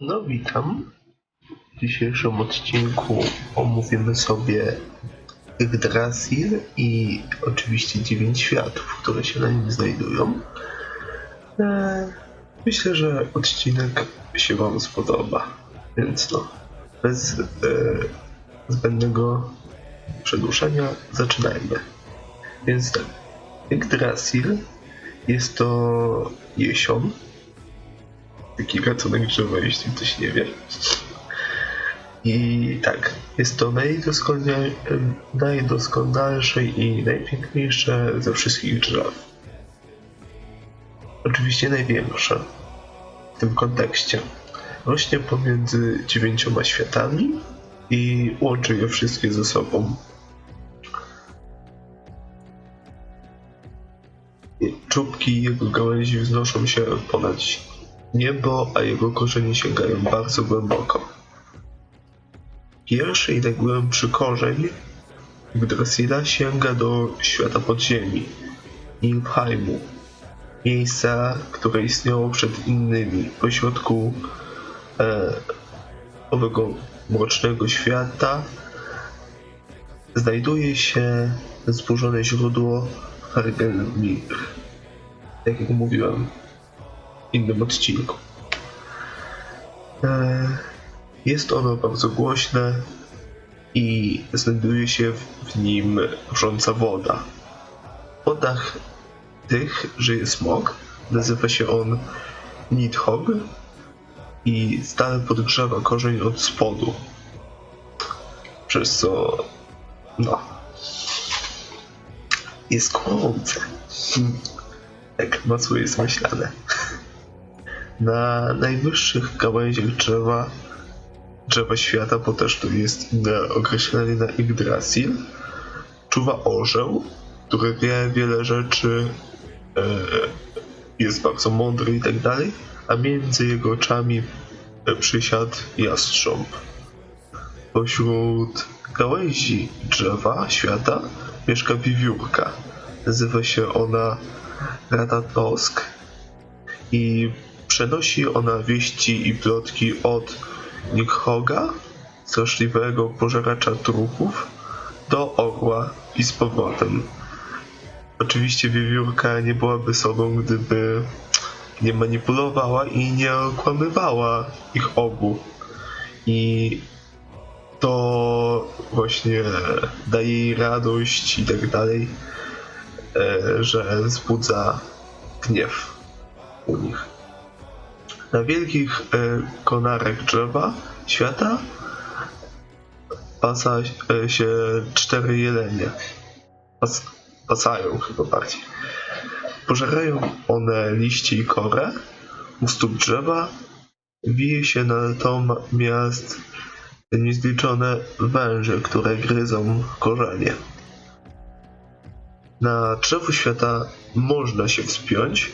No witam. W dzisiejszym odcinku omówimy sobie Yggdrasil i oczywiście dziewięć światów, które się na nim znajdują. Eee, Myślę, że odcinek się Wam spodoba, więc no, bez e, zbędnego przedłużenia zaczynajmy. Więc tak, Yggdrasil jest to jesion, taki gatunek drzewa, jeśli ktoś nie wie. I tak, jest to najdoskonalsze i najpiękniejsze ze wszystkich drzew. Oczywiście największe w tym kontekście. Rośnie pomiędzy dziewięcioma światami i łączy je wszystkie ze sobą. Czubki jego gałęzi wznoszą się ponad niebo, a jego korzenie sięgają bardzo głęboko. Pierwszy i najgłębszy korzeń Yggdrasila sięga do świata podziemi, Niflheimu, miejsca, które istniało przed innymi. Pośrodku e, owego mrocznego świata znajduje się zburzone źródło Hargelmir. Tak jak mówiłem innym odcinku. E, jest ono bardzo głośne i znajduje się w- nim wrząca woda. W wodach tych żyje smok. Nazywa się on Nidhogg i stale podgrzewa korzeń od spodu. Przez co, no, jest kłamące. Tak mocno jest myślane. Na najwyższych gałęziach drzewa, drzewa świata, bo też to jest inne określenie na Yggdrasil, czuwa orzeł, który wie wiele rzeczy, e, jest bardzo mądry i tak dalej, a między jego oczami e, przysiadł jastrząb. Pośród gałęzi drzewa świata mieszka wiewiórka. Nazywa się ona Ratatosk i przenosi ona wieści i plotki od Nikhoga, straszliwego pożeracza trupów, do orła i z powrotem. Oczywiście wiewiórka nie byłaby sobą, gdyby nie manipulowała i nie okłamywała ich obu. I to właśnie daje jej radość i tak dalej, e, że wzbudza gniew u nich. Na wielkich e, konarach drzewa świata pasa e, się cztery jelenie. Pas, pasają chyba bardziej. Pożerają one liście i korę. U stóp drzewa wije się natomiast niezliczone węże, które gryzą korzenie. Na drzewo świata można się wspiąć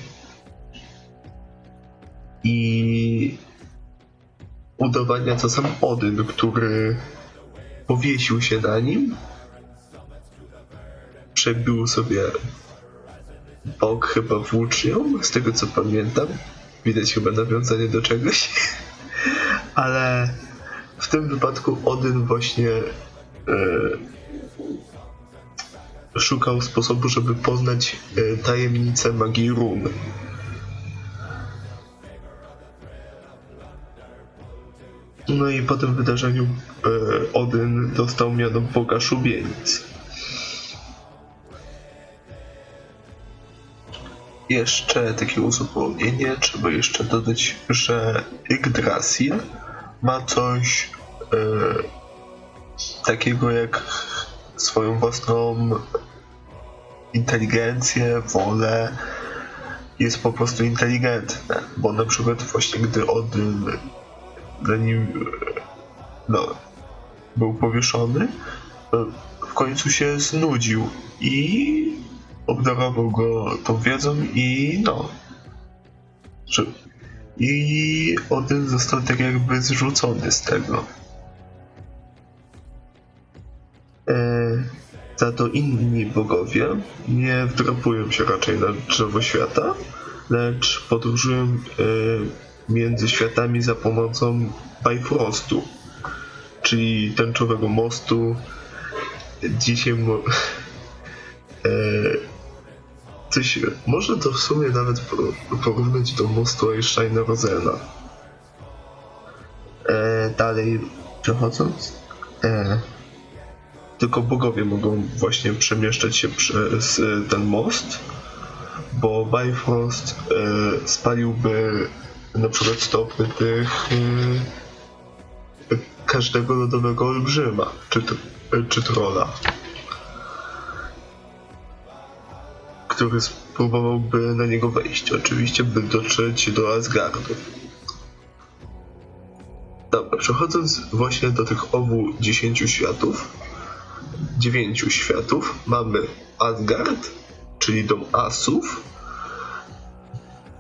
i udowadnia to sam Odyn, który powiesił się na nim, przebił sobie bok chyba włócznią, z tego co pamiętam. Widać chyba nawiązanie do czegoś. Ale w tym wypadku Odyn właśnie e, szukał sposobu, żeby poznać e, tajemnicę magii run. No i po tym wydarzeniu e, Odyn dostał miano Boga Szubienic. Jeszcze takie uzupełnienie, trzeba jeszcze dodać, że Yggdrasil ma coś e, takiego jak swoją własną inteligencję, wolę. Jest po prostu inteligentne, bo na przykład właśnie gdy Odyn na nim e, no, był powieszony, to w końcu się znudził i obdarował go tą wiedzą i no. Że, I Odyn został tak jakby zrzucony z tego. E, za to inni bogowie nie wdrapują się raczej na drzewo świata, lecz podróżują e, między światami za pomocą Bifrostu, czyli tęczowego mostu. Dzisiaj mo- e, coś, można to w sumie nawet por- porównać do mostu Einsteina Rosena. E, dalej przechodząc, e, tylko bogowie mogą właśnie przemieszczać się przez e, ten most, bo Bifrost e, spaliłby na przykład stopy tych e, każdego lodowego olbrzyma, czy, czy trola, który spróbowałby na niego wejść, oczywiście by dotrzeć do Asgardu. Dobra, przechodząc właśnie do tych obu 10 światów, dziewięciu światów, mamy Asgard, czyli dom Asów.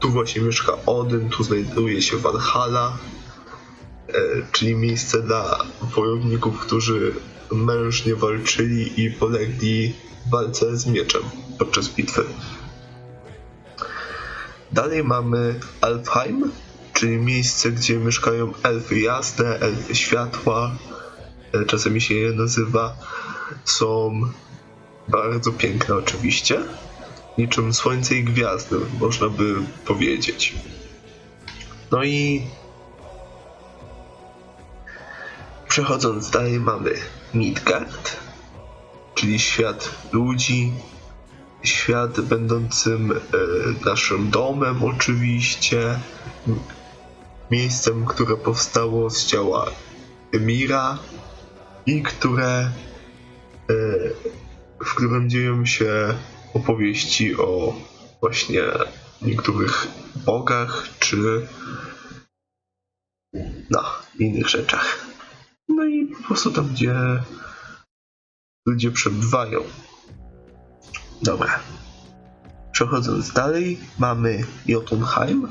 Tu właśnie mieszka Odyn, tu znajduje się Valhalla, e, czyli miejsce dla wojowników, którzy mężnie walczyli i polegli w walce z mieczem podczas bitwy. Dalej mamy Alfheim, czyli miejsce, gdzie mieszkają elfy jasne, elfy światła, e, czasami się je nazywa. Są bardzo piękne oczywiście, niczym słońce i gwiazdy, można by powiedzieć. No i przechodząc dalej mamy Midgard, czyli świat ludzi, świat będącym e, naszym domem oczywiście, miejscem, które powstało z ciała Emira i które e, w którym dzieją się opowieści o właśnie niektórych bogach czy no, innych rzeczach. No i po prostu tam, gdzie ludzie przebywają. Dobra. Przechodząc dalej, mamy Jotunheim,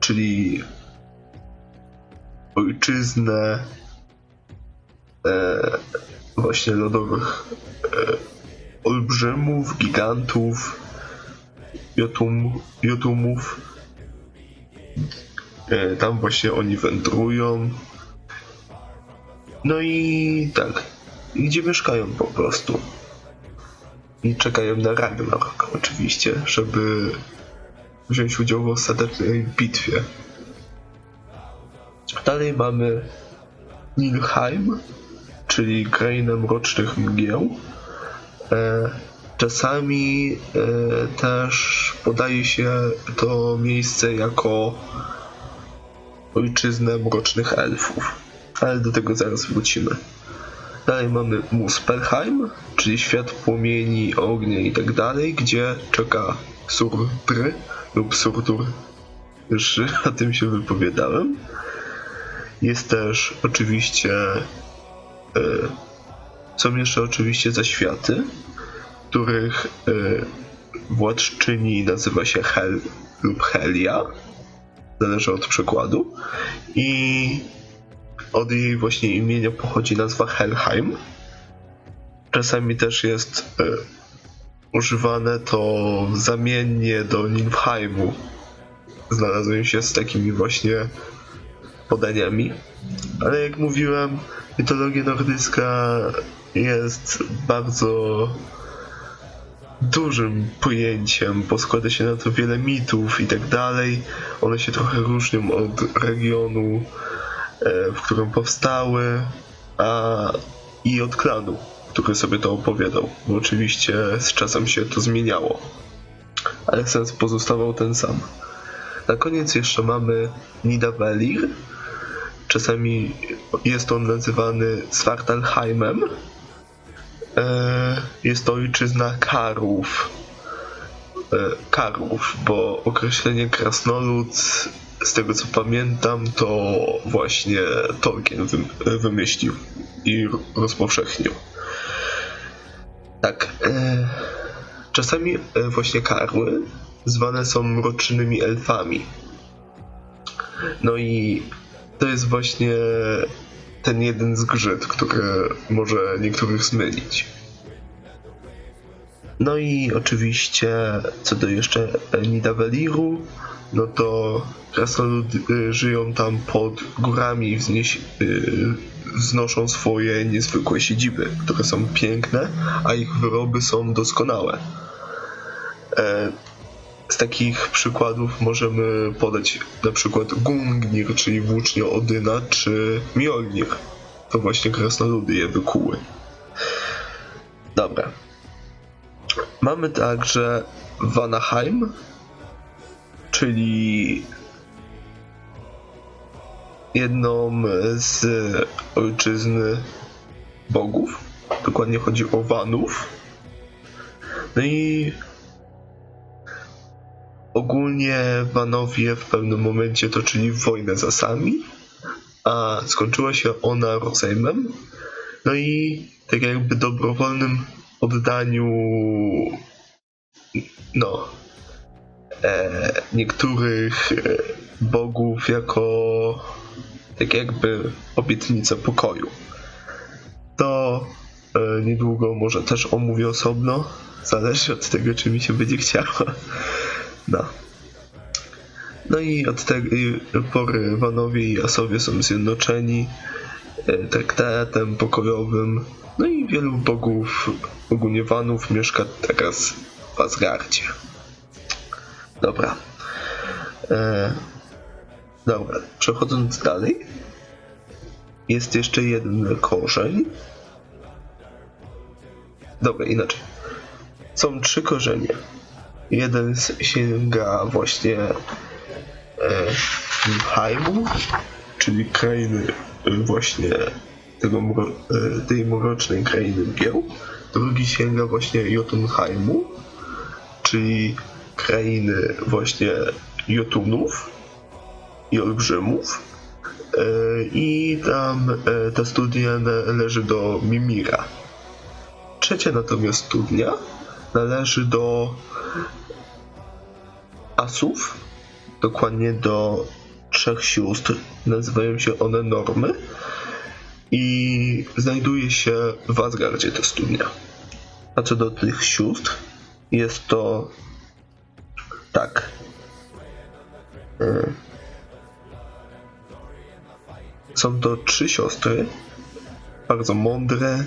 czyli ojczyznę e, właśnie lodowych e, olbrzymów, gigantów, jotum, jotumów. E, tam właśnie oni wędrują. No i tak, gdzie mieszkają po prostu. I czekają na Ragnarok oczywiście, żeby wziąć udział w ostatecznej bitwie. Dalej mamy Nilheim, czyli krainę mrocznych mgieł. E, czasami e, też podaje się to miejsce jako ojczyznę mrocznych elfów, ale do tego zaraz wrócimy. Dalej mamy Muspelheim, czyli świat płomieni, ognia i tak dalej, gdzie czeka Surtr lub Surtur. Już o tym się wypowiadałem. Jest też oczywiście. E, są jeszcze oczywiście zaświaty, których e, władczyni nazywa się Hel lub Helia. Zależy od przykładu. I od jej właśnie imienia pochodzi nazwa Helheim. Czasami też jest e, używane to zamiennie do Nilfheimu. Znalazłem się z takimi właśnie podaniami. Ale jak mówiłem, mitologia nordycka jest bardzo dużym pojęciem, bo składa się na to wiele mitów i tak dalej. One się trochę różnią od regionu, e, w którym powstały, a i od klanu, który sobie to opowiadał. Bo oczywiście z czasem się to zmieniało, ale sens pozostawał ten sam. Na koniec jeszcze mamy Nidavellir. Czasami jest on nazywany Svartalheimem. E, Jest to ojczyzna Karów. E, Karów, bo określenie krasnolud, z tego co pamiętam, to właśnie Tolkien wym- wymyślił i rozpowszechnił. Tak. E, czasami właśnie karły zwane są mrocznymi elfami. No i to jest właśnie ten jeden zgrzyt, który może niektórych zmylić. No i oczywiście co do jeszcze Nidaveliru, no to krasnoludy żyją tam pod górami i wznieś, y, wznoszą swoje niezwykłe siedziby, które są piękne, a ich wyroby są doskonałe. Z takich przykładów możemy podać na przykład Gungnir, czyli włócznie Odyna, czy Mjolnir. To właśnie krasnoludy je wykuły. Dobra. Mamy także Vanaheim, czyli jedną z ojczyzny bogów. Dokładnie chodzi o Vanów. No i ogólnie Vanowie w pewnym momencie toczyli wojnę z Asami, a skończyła się ona rozejmem. No i tak jakby dobrowolnym oddaniu no e, niektórych e, bogów jako tak jakby obietnicę pokoju. To e, niedługo może też omówię osobno. Zależy od tego, czy mi się będzie chciało. No. No i od tej pory Wanowie i Asowie są zjednoczeni e, traktatem pokojowym. No i wielu bogów, ogólnie Wanów mieszka teraz w Asgardzie. Dobra. E, dobra, przechodząc dalej. Jest jeszcze jeden korzeń. Dobra, inaczej. Są trzy korzenie. Jeden sięga właśnie e, Heimu, czyli krainy e, właśnie tego, e, tej mrocznej krainy mgieł. Drugi sięga właśnie Jotunheimu, czyli krainy właśnie Jotunów i Olbrzymów. I tam ta studnia należy do Mimira. Trzecia natomiast studnia należy do Asów, dokładnie do trzech sióstr. Nazywają się one Normy i znajduje się w Asgardzie ta studnia. A co do tych sióstr, jest to tak. E, Są to trzy siostry, bardzo mądre,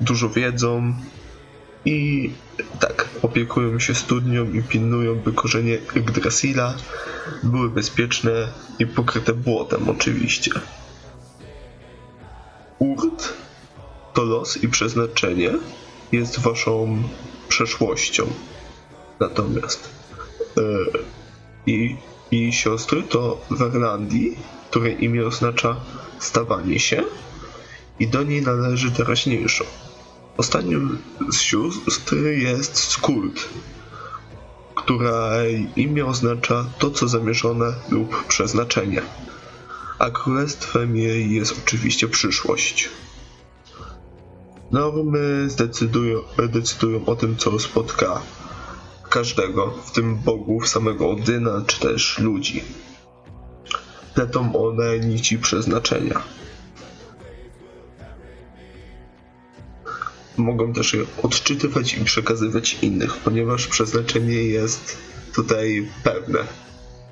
dużo wiedzą i tak, opiekują się studnią i pilnują, by korzenie Yggdrasila były bezpieczne i pokryte błotem oczywiście. Urt to los i przeznaczenie jest waszą przeszłością. Natomiast e, i, siostry to Verlandi, której imię oznacza stawanie się i do niej należy teraźniejszo. Ostatnią z sióstr jest Skuld, której imię oznacza to, co zamierzone lub przeznaczenie, a królestwem jej jest oczywiście przyszłość. Normy zdecydują, decydują o tym, co spotka każdego, w tym bogów, samego Odyna, czy też ludzi. Pletą one nici przeznaczenia. Mogą też je odczytywać i przekazywać innych, ponieważ przeznaczenie jest tutaj pewne.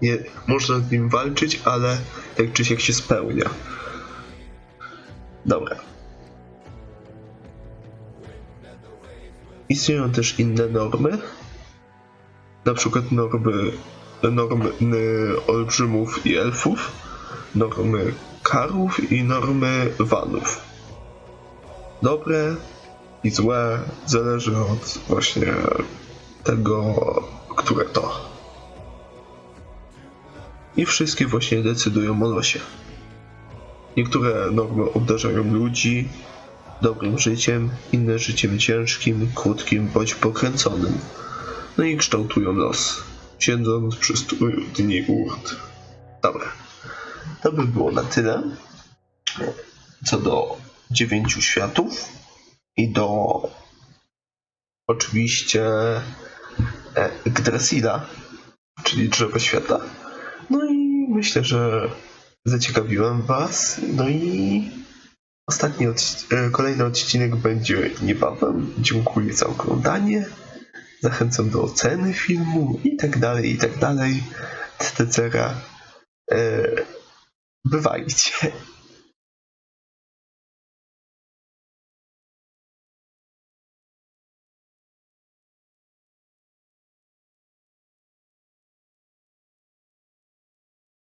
Nie, można z nim walczyć, ale tak czy siak się spełnia. Dobra. Istnieją też inne normy, na przykład normy, normy olbrzymów i elfów, normy karów i normy wanów. Dobre i złe zależy od właśnie tego, które to. I wszystkie właśnie decydują o losie. Niektóre normy obdarzają ludzi dobrym życiem, inne życiem ciężkim, krótkim bądź pokręconym. No i kształtują los, siedząc przy studni urt. Dobra, to by było na tyle co do dziewięciu światów i do oczywiście e, Yggdrasila, czyli drzewa świata. No i myślę, że zaciekawiłem Was. No i ostatni e, kolejny odcinek będzie niebawem. Dziękuję za oglądanie zachęcam do oceny filmu i tak dalej, i tak dalej, etc. E, bywajcie.